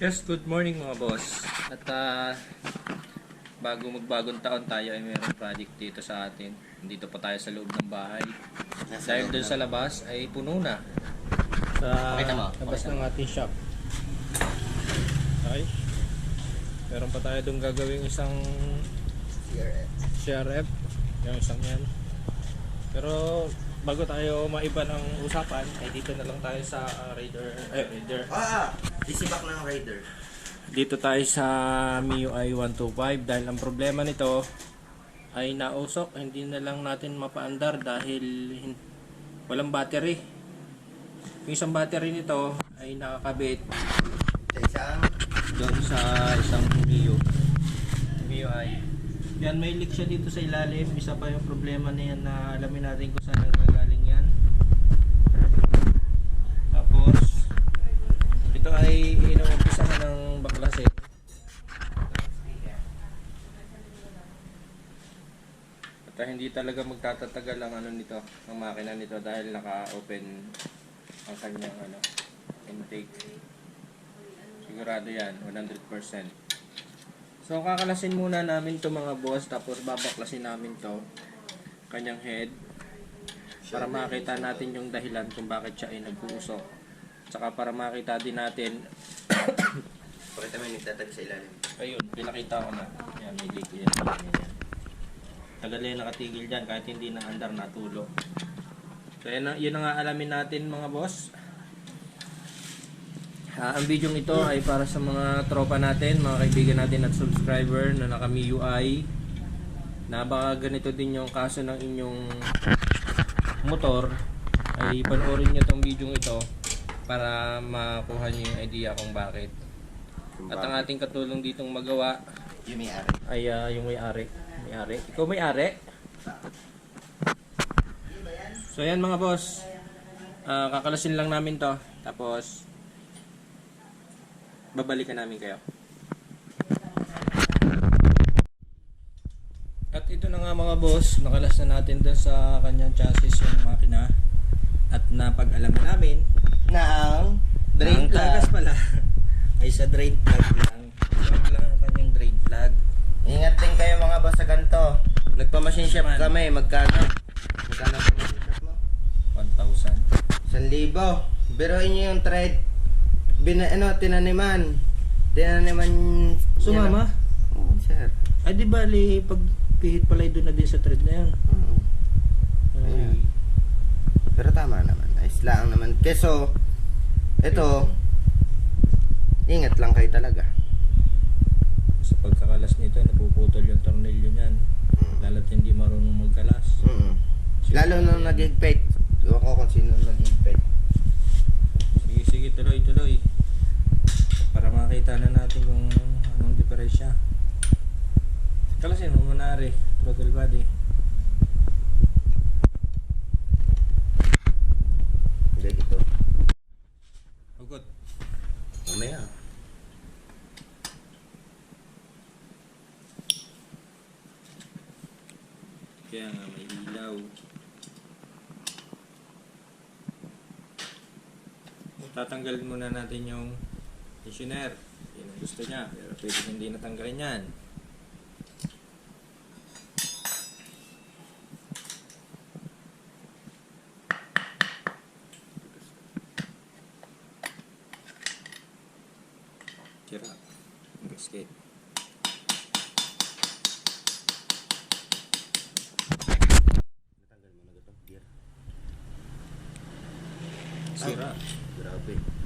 Yes, good morning mga boss. At ah, bago magbagong taon tayo ay mayroong project dito sa atin. Dito pa tayo sa loob ng bahay. Nasa Dahil doon na. sa labas ay puno na. Sa Pakita mo, labas pakita ng ating shop. Okay. Meron pa tayo doon gagawing isang CRF. CRF. Yung isang yan. Pero bago tayo maiba ng usapan, ay dito na lang tayo sa ah, Raider. Eh, Raider. Ah! Disibak ng rider. Dito tayo sa MIUI 125 dahil ang problema nito ay nausok, hindi na lang natin mapaandar dahil walang battery. Yung isang battery nito ay nakakabit Sa isang doon sa isang MIU. MIUI. Yan, may leak siya dito sa ilalim. Isa pa yung problema na yan na alamin natin kung saan nagagaling yan. Tapos, ito ay inuumpisahan ng baklasin. At ah, hindi talaga magtatatagal ang ano nito, ang makina nito dahil naka-open ang kanyang ano, intake. Sigurado yan, 100%. So, kakalasin muna namin to mga boss, tapos babaklasin namin to kanyang head para makita natin yung dahilan kung bakit siya ay nag-uusok. Tsaka para makita din natin, Pakita mo yung nagtatag sa ilalim. ayun, pinakita ko na. Yan, may leak yan. yan, yan. Tagal yan nakatigil dyan kahit hindi na andar natulo. So, yun, na- yun ang alamin natin mga boss. Ah, ang video ito ay para sa mga tropa natin, mga kaibigan natin at subscriber na naka MIUI na baka ganito din yung kaso ng inyong motor ay panoorin nyo tong video ito para makuha nyo yung idea kung bakit. At ang ating katulong ditong magawa Yung may ari. ay ah, yung may-ari. May-ari. Ikaw may-ari? So yan mga boss. Ah, kakalasin lang namin to. Tapos babalikan namin kayo. At ito na nga mga boss, nakalas na natin doon sa kanyang chassis yung makina. At napag-alaman namin Na ang drain ang plug. pala ay sa drain plug lang. Plug lang ang kanyang drain plug. Ingat din kayo mga boss sa ganito. Nagpa-machine shop kami. Magkano? Magkano ang machine shop mo? 1,000. 1,000. Biruin nyo yung thread. Bina, ano, tinaniman. Tinaniman. Sumama? Oo, sir. Ay di bali, pag pihit pala doon na din sa thread na yan. Oo. Ay, Ayan. Pero tama naman. Ayos lang naman. Keso, ito, ingat lang kayo talaga. Sa pagkakalas nito, napuputol yung tornilyo niyan. Mm. Lalo't hindi marunong magkalas. Mm. Lalo nung nag-igpate. Ewan ko kung sino nag-igpate. Sige, sige, tuloy, tuloy. Para makita na natin kung anong diferensya. Kalasin mo muna rin, throttle body. Hindi dito. Hugot. Mamaya. Kaya nga may ilaw. Tatanggalin muna natin yung tensioner. Yan ang gusto niya. Pero pwede hindi natanggalin yan. Tira. Gasket. Natanggal mo na ito. Gear. Sira. Grabe.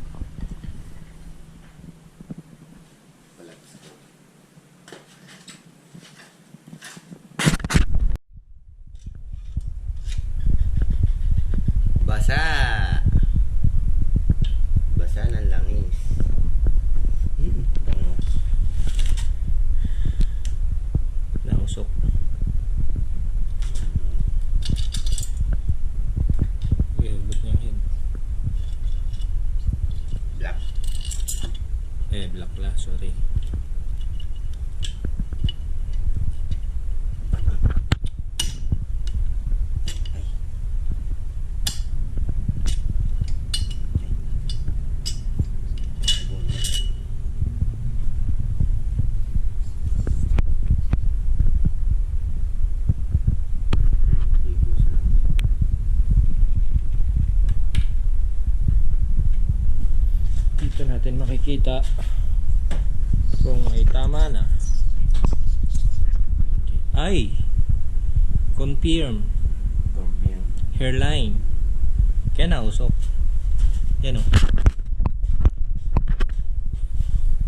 sorry. Dito natin makikita kung ay tama na. Ay! Confirm. Confirm. Hairline. Kaya nausok. Yan o.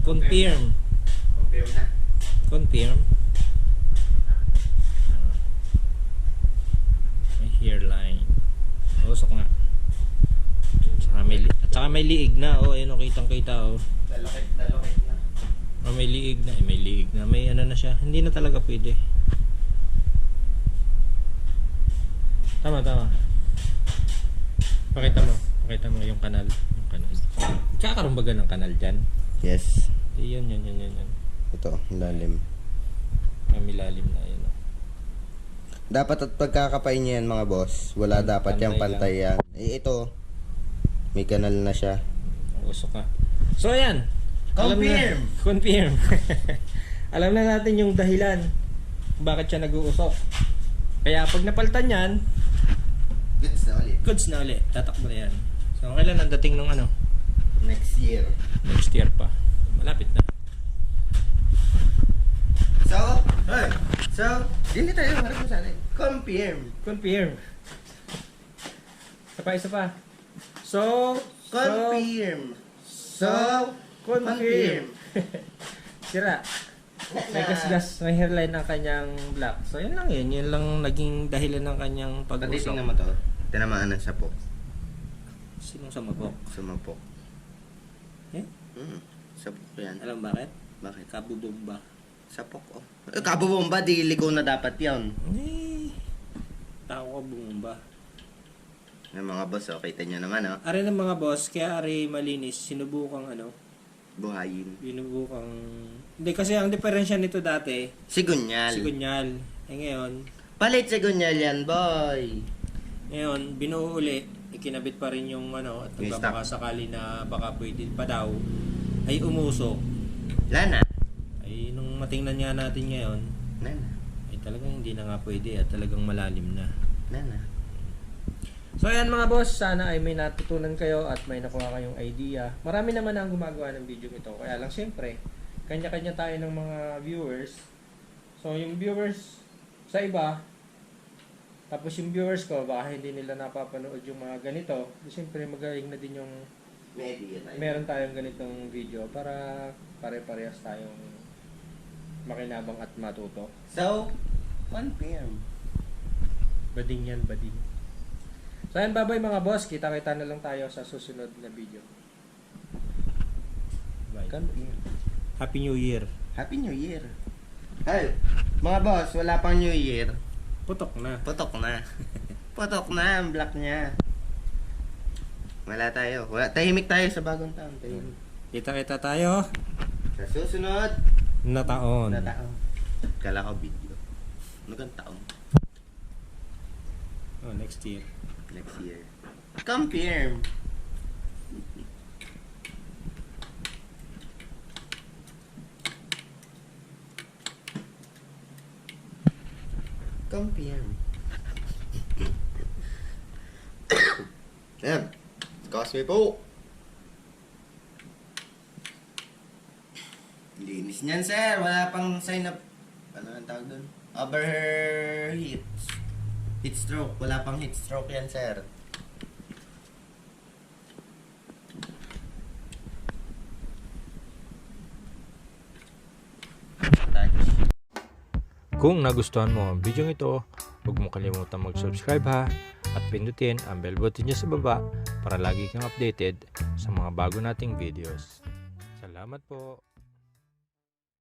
Confirm. Confirm na. Confirm. May hairline. Usok nga. May, at saka may liig na. Oh, ayun o, kitang kita oh. Dalokit, dalokit na. Oh, may liig na. Eh, may liig na. May ano na siya. Hindi na talaga pwede. Tama, tama. Pakita mo. Pakita mo yung kanal. Yung kanal. Kakaroon baga ng kanal dyan? Yes. Eh, yun, yun, yun, yun. yun. Ito, lalim. Mamilalim na yun. oh. Dapat at pagkakapay niya yan mga boss, wala Hmm, dapat yung pantay pantay yan. Eh ito, may kanal na siya. Usok ka. So, ayan. Alam na- Confirm. confirm. Alam na natin yung dahilan kung bakit siya nag-uusok. Kaya pag napaltan yan, Goods na ulit. goods na ulit. Tatakbo na yan. So, kailan ang dating ng ano? Next year. Next year pa. Malapit na. So, hey, so, dili tayo, harap mo sana. Confirm. Confirm. Isa pa, isa pa. So, Confirm. So, So, confirm. Sira. May gasgas, may hairline ang kanyang black. So, yun lang yun. Yun lang naging dahilan ng kanyang Pati pag-usok. tingnan mo to. Tinamaan ng sapok. Sinong sumabok? Sumapok. Eh? Mm, sapok yan. Alam bakit? Bakit? Kabubomba. Sapok, oh. Eh, kabubomba, di ligaw na dapat yan. Eh, tao ka bumomba. Yung mga boss, oh, kita nyo naman, oh. Are ng mga boss, kaya are malinis, sinubukang ano, Buhayin. sinubukang... Hindi, kasi ang diferensya nito dati, Sigunyal. sigunyal. Eh ngayon, Palit sigunyal yan, boy. ngayon, binuo uli, ikinabit pa rin yung ano, at Yung baka sakali na baka pwede pa daw, ay umusok. Lana. Ay nung matingnan nga natin ngayon, Nana. ay talagang hindi na nga pwede at talagang malalim na. Nana. So ayan mga boss, sana ay may natutunan kayo at may nakuha kayong idea. Marami naman ang gumagawa ng video ito. Kaya lang siyempre, kanya-kanya tayo ng mga viewers. So yung viewers sa iba, tapos yung viewers ko, baka hindi nila napapanood yung mga ganito. Siyempre magaling na din yung tayo. meron tayong ganitong video para pare-parehas tayong makinabang at matuto. So, confirm. Bading yan, bading. So ayan, bye-bye mga boss. Kita-kita na lang tayo sa susunod na video. Bye. Happy New Year. Happy New Year. Hey, mga boss, wala pang New Year. Putok na. Putok na. Putok na ang black niya. Wala tayo. Wala, tahimik tayo sa bagong taon. Tahimik. Kita-kita tayo Sa susunod na taon. na taon. Kala ko video. Ano kang taon? Oh, next year. Next year. Confirm. Confirm. Ayan. Causeway po. Linis niyan, sir. Wala pang sign up. Ano ang tawag doon? Overheat. Heat stroke. Wala pang heat stroke yan, sir. Kung nagustuhan mo ang video ito, huwag mo kalimutan mag-subscribe ha at pindutin ang bell button niya sa baba para lagi kang updated sa mga bago nating videos. Salamat po!